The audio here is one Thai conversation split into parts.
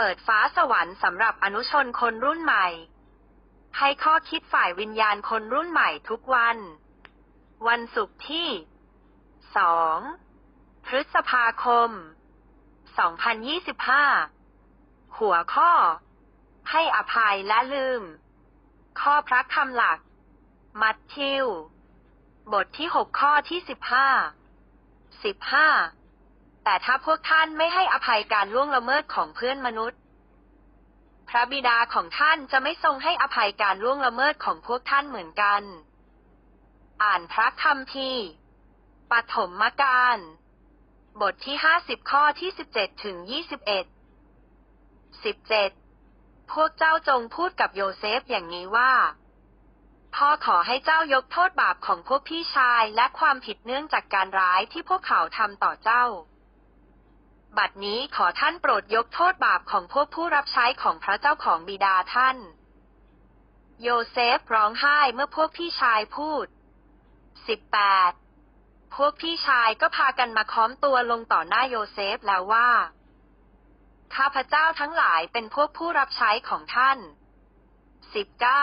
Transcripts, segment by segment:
เปิดฟ้าสวรรค์สำหรับอนุชนคนรุ่นใหม่ ให้ข้อคิดฝ่ายวิญญาณคนรุ่นใหม่ทุกวัน วันศุกร์ที่ 2 พฤษภาคม 2025 หัวข้อ ให้อภัยและลืม ข้อพระคำหลัก มัทธิว บทที่ 6 ข้อที่ 15 15 แต่ถ้าพวกท่านไม่ให้อภัยการล่วงละเมิดของเพื่อนมนุษย์ พระบิดาของท่านจะไม่ทรงให้อภัยการล่วงละเมิดของพวกท่านเหมือนกัน อ่านพระคัมภีร์ปฐมมกาลบทที่50ข้อที่17ถึง21 17พวกเจ้าจงพูดกับโยเซฟอย่างนี้ว่า พ่อขอให้เจ้ายกโทษบาปของพวกพี่ชายและความผิดเนื่องจากการร้ายที่พวกเขาทำต่อเจ้า บัดนี้ขอท่านโปรดยกโทษบาปของพวกผู้รับใช้ของพระเจ้าของบิดาท่าน โยเซฟร้องไห้เมื่อพวกพี่ชายพูด 18 พวกพี่ชายก็พากันมาค้อมตัวลงต่อหน้าโยเซฟแล้วว่า ข้าพเจ้าทั้งหลายเป็นพวกผู้รับใช้ของท่าน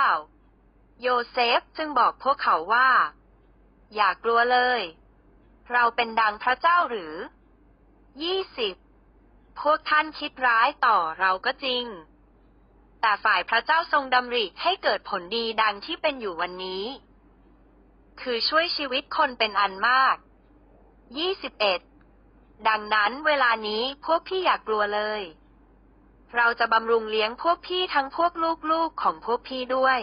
19 โยเซฟจึงบอกพวกเขาว่า อย่ากลัวเลย เราเป็นดังพระเจ้าหรือ 20พวกท่านคิดร้ายต่อเราก็จริง แต่ฝ่ายพระเจ้าทรงดำริให้เกิดผลดีดังที่เป็นอยู่วันนี้ คือช่วยชีวิตคนเป็นอันมาก21ดังนั้นเวลานี้พวกพี่อย่ากกลัวเลย เราจะบำรุงเลี้ยงพวกพี่ทั้งพวกลูกๆของพวกพี่ด้วย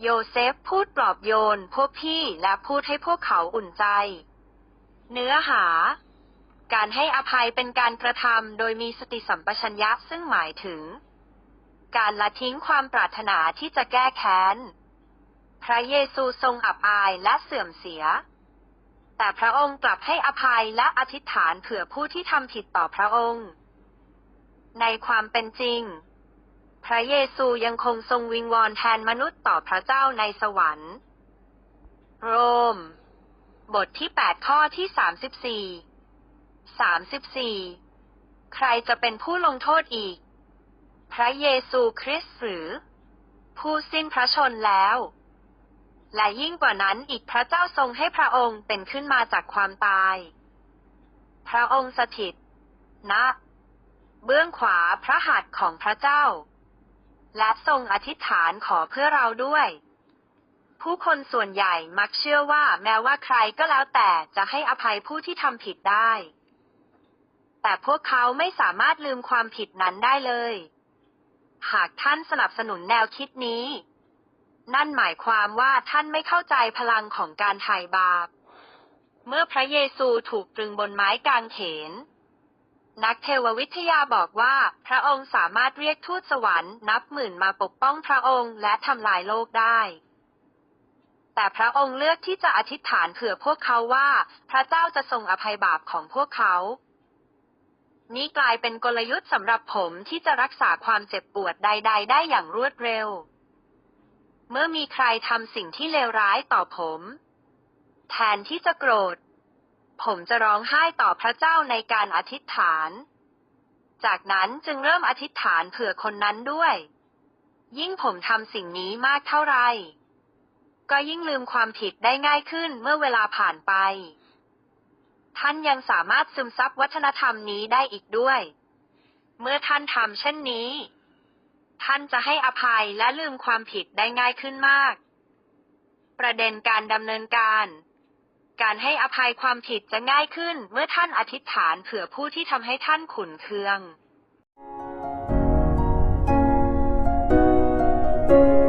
โยเซฟพูดปลอบโยนพวกพี่และพูดให้พวกเขาอุ่นใจ เนื้อหา การให้อภัยเป็นการกระทำโดยมีสติสัมปชัญญะซึ่งหมายถึง การละทิ้งความปรารถนาที่จะแก้แค้น พระเยซูทรงอับอายและเสื่อมเสีย แต่พระองค์กลับให้อภัยและอธิษฐานเผื่อผู้ที่ทำผิดต่อพระองค์ ในความเป็นจริง พระเยซูยังคงทรงวิงวอนแทนมนุษย์ต่อพระเจ้าในสวรรค์ โรม บทที่ 8 ข้อที่ 34 34 ใครจะเป็นผู้ลงโทษอีก พระเยซูคริสต์หรือ ผู้สิ้นพระชนแล้ว และยิ่งกว่านั้นอีกพระเจ้าทรงให้พระองค์เป็นขึ้นมาจากความตาย พระองค์สถิตณนะเบื้องขวาพระหัตถ์ของพระเจ้า และทรงอธิษฐานขอเพื่อเราด้วย ผู้คนส่วนใหญ่มักเชื่อว่าแม้ว่าใครก็แล้วแต่จะให้อภัยผู้ที่ทำผิดได้ แต่พวกเขาไม่สามารถลืมความผิดนั้นได้เลย หากท่านสนับสนุนแนวคิดนี้ นั่นหมายความว่าท่านไม่เข้าใจพลังของการไถ่บาป เมื่อพระเยซูถูกตรึงบนไม้กางเขน นักเทววิทยาบอกว่า พระองค์สามารถเรียกทูตสวรรค์นับหมื่นมาปกป้องพระองค์และทำลายโลกได้แต่พระองค์เลือกที่จะอธิษฐานเผื่อพวกเขาว่า พระเจ้าจะทรงอภัยบาปของพวกเขา นี่กลายเป็นกลยุทธ์สำหรับผมที่จะรักษาความเจ็บปวดใด ๆ ได้อย่างรวดเร็ว เมื่อมีใครทำสิ่งที่เลวร้ายต่อผม แทนที่จะโกรธ ผมจะร้องไห้ต่อพระเจ้าในการอธิษฐาน จากนั้นจึงเริ่มอธิษฐานเผื่อคนนั้นด้วย ยิ่งผมทำสิ่งนี้มากเท่าไหร่ก็ยิ่งลืมความผิดได้ง่ายขึ้นเมื่อเวลาผ่านไป ท่านยังสามารถซึมซับวัฒนธรรมนี้ได้อีกด้วย เมื่อท่านทำเช่นนี้ ท่านจะให้อภัยและลืมความผิดได้ง่ายขึ้นมาก ประเด็นการดำเนินการ การให้อภัยความผิดจะง่ายขึ้น เมื่อท่านอธิษฐานเผื่อผู้ที่ทำให้ท่านขุนเคือง thank you